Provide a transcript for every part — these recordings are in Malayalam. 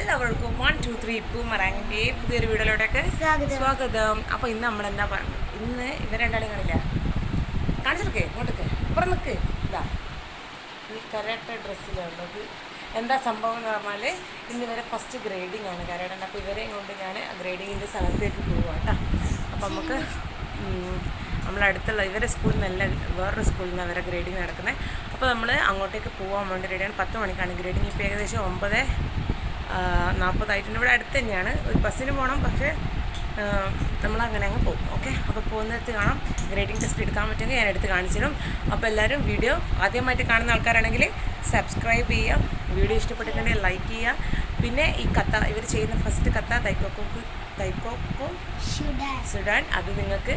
എല്ലാവർക്കും വൺ ടു ത്രീ പൂമറാങ്ങിന്റെ പുതിയൊരു വീഡിയോയിലോട്ടൊക്കെ സ്വാഗതം. അപ്പോൾ ഇന്ന് നമ്മൾ എന്താ പറയുന്നത് ഇന്ന് ഇവർ രണ്ടാളും കാണില്ല കാണിച്ചെടുക്കേ ഇങ്ങോട്ടൊക്കെ അപ്പുറം നിൽക്ക് ഇതാ. ഈ കരാട്ട ഡ്രസ്സിലുള്ളത് എന്താ സംഭവം എന്ന് പറഞ്ഞാൽ ഇന്ന് ഇവരെ ഫസ്റ്റ് ഗ്രേഡിംഗ് ആണ് കരാട്ടന്റെ അപ്പോൾ ഇവരെയും കൊണ്ട് ഞാൻ ഗ്രേഡിങ്ങിന്റെ സ്ഥലത്തേക്ക് പോവാം കേട്ടോ. അപ്പോൾ നമുക്ക് നമ്മളടുത്തുള്ള ഇവരെ സ്കൂളിൽ നിന്നല്ല വേറൊരു സ്കൂളിൽ നിന്ന് അവരെ ഗ്രേഡിങ് നടക്കുന്നത് അപ്പോൾ നമ്മൾ അങ്ങോട്ടേക്ക് പോകാൻ വേണ്ടി റെഡിയാണ് പത്ത് മണിക്കാണ് ഗ്രേഡിങ് ഇപ്പോൾ ഏകദേശം ഒമ്പത് നാൽപ്പതായിട്ടുണ്ട് ഇവിടെ അടുത്ത് തന്നെയാണ്. ഒരു ബസ്സിന് പോകണം പക്ഷേ നമ്മൾ അങ്ങനെ അങ്ങ് പോകും. ഓക്കെ? അപ്പോൾ പോകുന്നിടത്ത് കാണാം. ഗ്രേറ്റിംഗ് ടെസ്റ്റ് എടുക്കാൻ പറ്റുമെങ്കിൽ ഞാൻ എടുത്ത് കാണിച്ചു അപ്പോൾ എല്ലാവരും വീഡിയോ ആദ്യമായിട്ട് കാണുന്ന ആൾക്കാരാണെങ്കിൽ സബ്സ്ക്രൈബ് ചെയ്യുക. വീഡിയോ ഇഷ്ടപ്പെട്ടിട്ടുണ്ടെങ്കിൽ ലൈക്ക് ചെയ്യുക. പിന്നെ ഈ കത്ത ഇവർ ചെയ്യുന്ന ഫസ്റ്റ് തൈക്കോക്കോക്ക് തൈക്കോക്കോ ഷുഡാൻ സുഡാൻ. അത് നിങ്ങൾക്ക്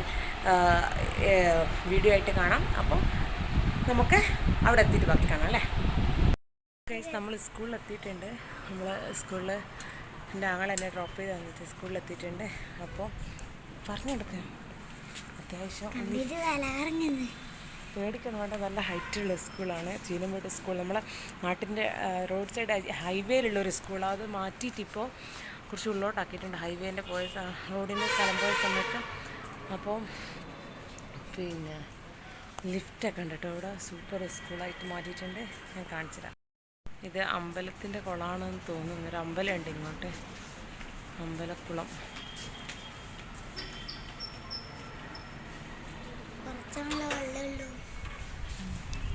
വീഡിയോ ആയിട്ട് കാണാം. അപ്പോൾ നമുക്ക് അവിടെ എത്തിയിട്ട് ബാക്കി കാണാം അല്ലേ? ഗൈസ് നമ്മൾ സ്കൂളിൽ എത്തിയിട്ടുണ്ട്. നമ്മൾ സ്കൂളിൽ എന്റെ ആങ്ങൾ എന്നെ ഡ്രോപ്പ് ചെയ്ത് തന്നിട്ട് സ്കൂളിൽ എത്തിയിട്ടുണ്ട്. അപ്പോൾ പറഞ്ഞു കൊടുക്കാം. അത്യാവശ്യം പേടിക്കണം വേണ്ട. നല്ല ഹൈറ്റുള്ള സ്കൂളാണ് ചീനമ്പേട്ട് സ്കൂൾ നമ്മളെ നാട്ടിന്റെ റോഡ് സൈഡ് ഹൈവേയിലുള്ള ഒരു സ്കൂളാണ് അത് മാറ്റിയിട്ടിപ്പോൾ കുറച്ച് ഉള്ളോട്ടാക്കിയിട്ടുണ്ട്. ഹൈവേന്റെ പോയ റോഡിന്റെ സ്ഥലം പോയ സമയത്ത്. അപ്പോൾ പിന്നെ ലിഫ്റ്റൊക്കെ ഉണ്ട് കേട്ടോ. ഇവിടെ സൂപ്പർ സ്കൂളായിട്ട് മാറ്റിയിട്ടുണ്ട്. ഞാൻ കാണിച്ചു തരാം ഇത് അമ്പലത്തിന്റെ കുളമാണെന്ന് തോന്നുന്നു. ഒരു അമ്പലമുണ്ട് ഇങ്ങോട്ട്. അമ്പലക്കുളം.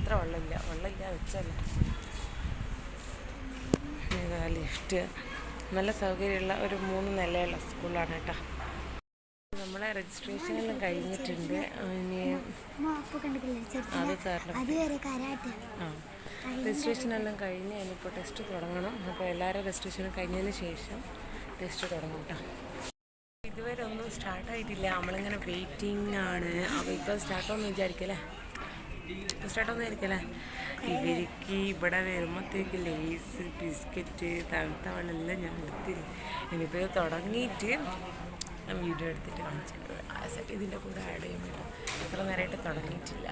അത്ര വെള്ളമില്ല. വെള്ളമില്ല വെച്ചല്ല ലിഫ്റ്റ്. നല്ല സൗകര്യമുള്ള ഒരു മൂന്ന് നിലയുള്ള സ്കൂളാണ് കേട്ടോ. രജിസ്ട്രേഷനെല്ലാം കഴിഞ്ഞിട്ടുണ്ട്. ഇനി അത് ആ രജിസ്ട്രേഷൻ എല്ലാം കഴിഞ്ഞ് ഇനിയിപ്പോൾ ടെസ്റ്റ് തുടങ്ങണം. അപ്പോൾ എല്ലാവരും രജിസ്ട്രേഷനും കഴിഞ്ഞതിന് ശേഷം ടെസ്റ്റ് തുടങ്ങും കേട്ടോ. ഇതുവരെ ഒന്നും സ്റ്റാർട്ടായിട്ടില്ല നമ്മളിങ്ങനെ വെയിറ്റിംഗ് ആണ്. അപ്പോൾ ഇപ്പോൾ സ്റ്റാർട്ടാവുമെന്ന് വിചാരിക്കല്ലേ? സ്റ്റാർട്ടൊന്നും വിചാരിക്കല്ലേ? ഇവർക്ക് ഇവിടെ വരുമ്പോഴത്തേക്ക് ലേസ് ബിസ്ക്കറ്റ് തണുത്ത വെള്ളം എല്ലാം ഞാൻ എടുത്തിരുന്നു ഇനിയിപ്പോൾ തുടങ്ങിയിട്ട് ഞാൻ വീഡിയോ എടുത്തിട്ട് കാണിച്ചിട്ടുണ്ട്. ആ സെറ്റ് ഇതിന്റെ കൂടെ ആഡ് ചെയ്യാൻ പറ്റും എത്ര നേരമായിട്ട് തുടങ്ങിയിട്ടില്ല.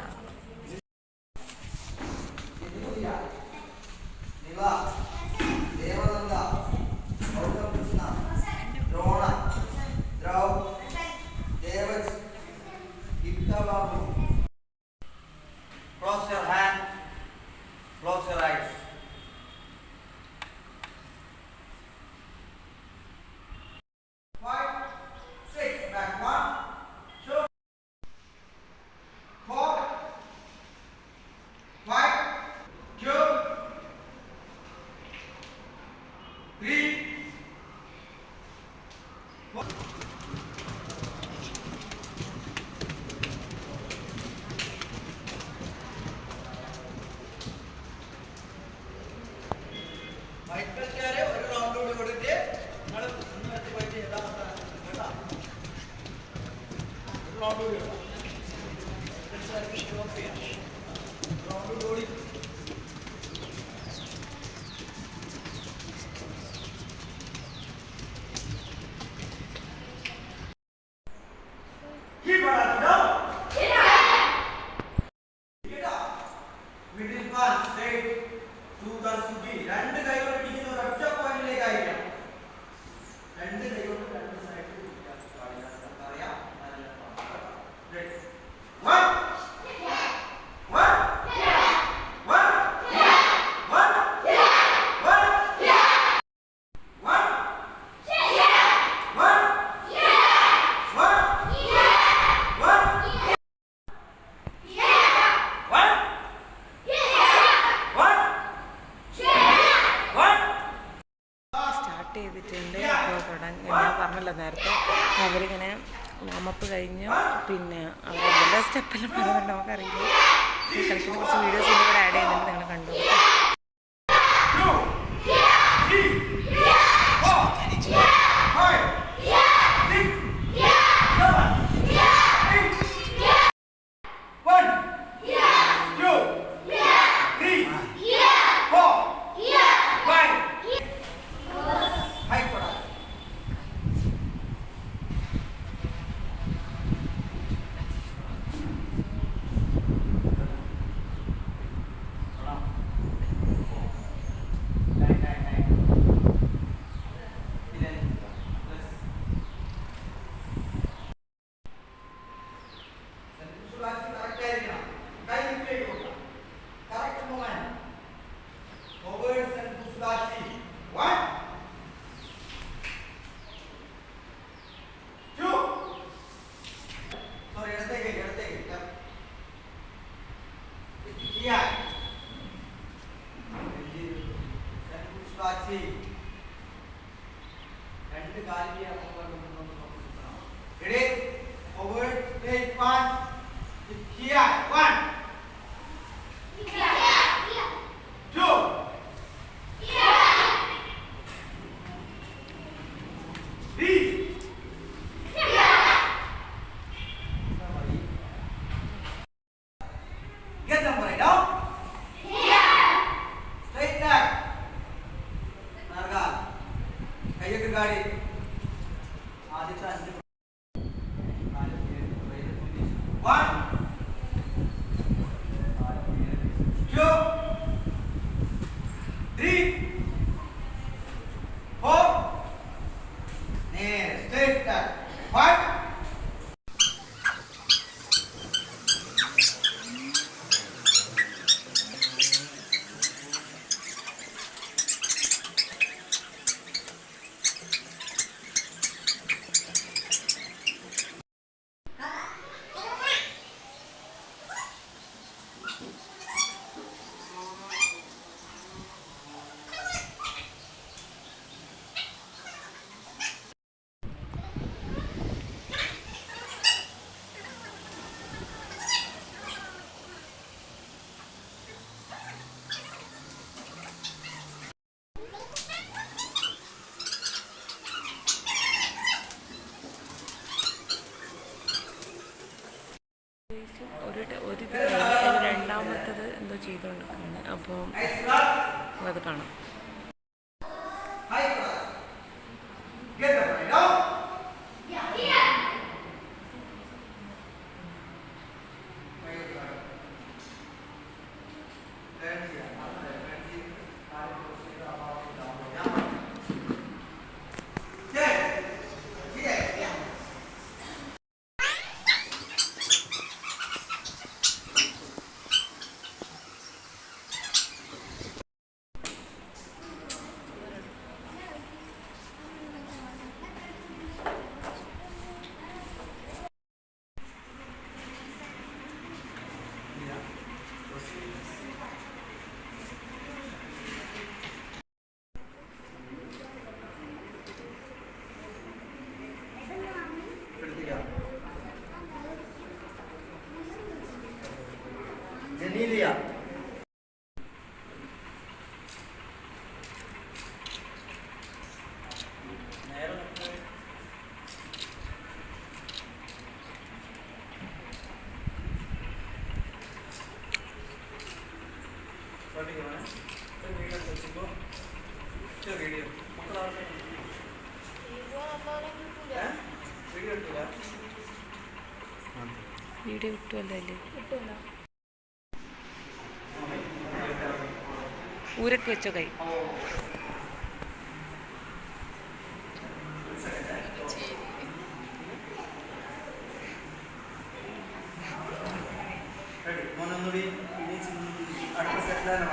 പറഞ്ഞല്ലോ നേരത്തെ. അവരിങ്ങനെ വാമപ്പ് കഴിഞ്ഞു പിന്നെ അവർ എല്ലാ സ്റ്റെപ്പെല്ലാം പറയുന്നുണ്ട് നമുക്കറിയില്ല. കളിക്കുന്ന കുറച്ച് വീഡിയോസ് ഇവിടെ ആഡ് ചെയ്യുന്നുണ്ട് നിങ്ങൾ കണ്ടു రూపాక్షి രണ്ട് കാലിയെ അങ്ങോട്ട് കൊണ്ടുവന്ന് നോക്കണം റെഡി ഫോർവേഡ് ടേക്ക് 1 किया 1は。ഒരു ഒരു രണ്ടാമത്തത് എന്തോ ചെയ്തുകൊണ്ടിരിക്കുകയാണ്. അപ്പോൾ അത് കാണാം. Cornelia. വീഡിയോ വീഡിയോ കിട്ടുമല്ലോ ഊരക്ക് വെച്ചോ കൈ. ഒന്നുകൂടി അടുത്ത സെറ്റിലാണ്